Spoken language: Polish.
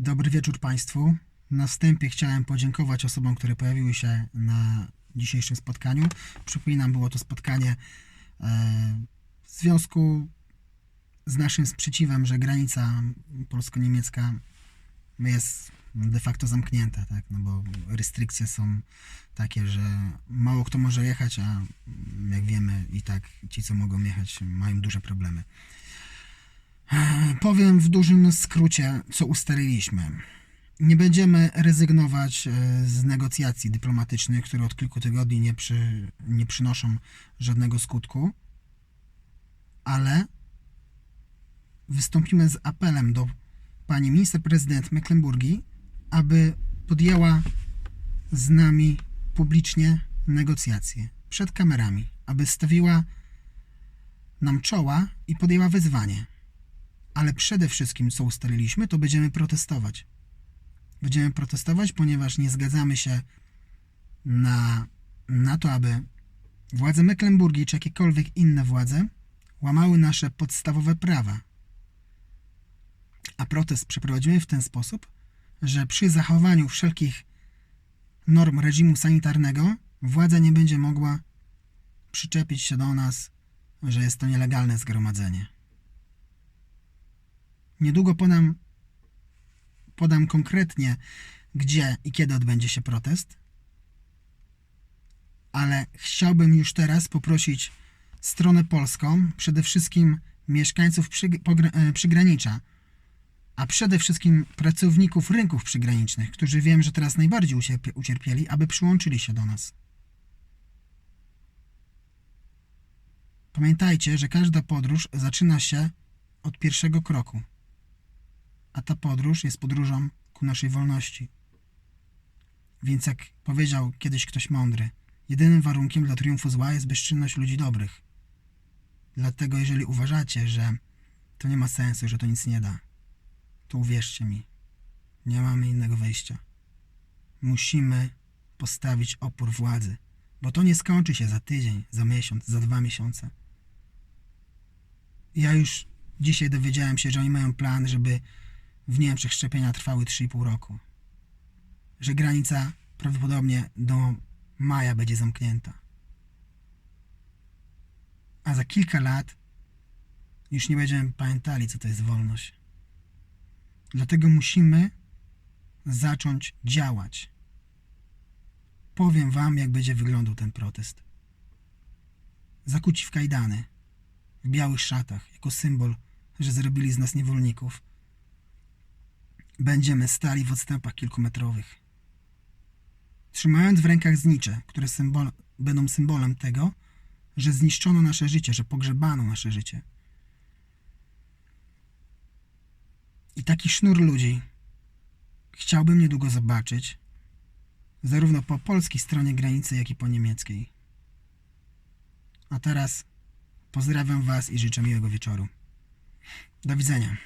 Dobry wieczór Państwu. Na wstępie chciałem podziękować osobom, które pojawiły się na dzisiejszym spotkaniu. Przypominam, było to spotkanie e, w związku z naszym sprzeciwem, że granica polsko-niemiecka jest de facto zamknięta, tak? no bo restrykcje są takie, że mało kto może jechać, a jak wiemy i tak ci, co mogą jechać, mają duże problemy. Powiem w dużym skrócie, co ustaliliśmy. Nie będziemy rezygnować e, z negocjacji dyplomatycznych, które od kilku tygodni nie, przy, nie przynoszą żadnego skutku, ale wystąpimy z apelem do pani minister prezydent Mecklenburgii, aby podjęła z nami publicznie negocjacje przed kamerami, aby stawiła nam czoła i podjęła wyzwanie ale przede wszystkim, co ustaliliśmy, to będziemy protestować. Będziemy protestować, ponieważ nie zgadzamy się na, na to, aby władze Mecklenburgii czy jakiekolwiek inne władze łamały nasze podstawowe prawa. A protest przeprowadzimy w ten sposób, że przy zachowaniu wszelkich norm reżimu sanitarnego władza nie będzie mogła przyczepić się do nas, że jest to nielegalne zgromadzenie. Niedługo podam, podam konkretnie, gdzie i kiedy odbędzie się protest, ale chciałbym już teraz poprosić stronę polską, przede wszystkim mieszkańców przy, e, przygranicza, a przede wszystkim pracowników rynków przygranicznych, którzy wiem, że teraz najbardziej ucierpie, ucierpieli, aby przyłączyli się do nas. Pamiętajcie, że każda podróż zaczyna się od pierwszego kroku a ta podróż jest podróżą ku naszej wolności. Więc jak powiedział kiedyś ktoś mądry, jedynym warunkiem dla triumfu zła jest bezczynność ludzi dobrych. Dlatego jeżeli uważacie, że to nie ma sensu, że to nic nie da, to uwierzcie mi, nie mamy innego wyjścia. Musimy postawić opór władzy, bo to nie skończy się za tydzień, za miesiąc, za dwa miesiące. Ja już dzisiaj dowiedziałem się, że oni mają plan, żeby w Niemczech szczepienia trwały 3,5 roku. Że granica prawdopodobnie do maja będzie zamknięta. A za kilka lat już nie będziemy pamiętali, co to jest wolność. Dlatego musimy zacząć działać. Powiem Wam, jak będzie wyglądał ten protest. Zakuci w kajdany, w białych szatach, jako symbol, że zrobili z nas niewolników – Będziemy stali w odstępach kilkumetrowych. Trzymając w rękach znicze, które symbol, będą symbolem tego, że zniszczono nasze życie, że pogrzebano nasze życie. I taki sznur ludzi chciałbym niedługo zobaczyć, zarówno po polskiej stronie granicy, jak i po niemieckiej. A teraz pozdrawiam Was i życzę miłego wieczoru. Do widzenia.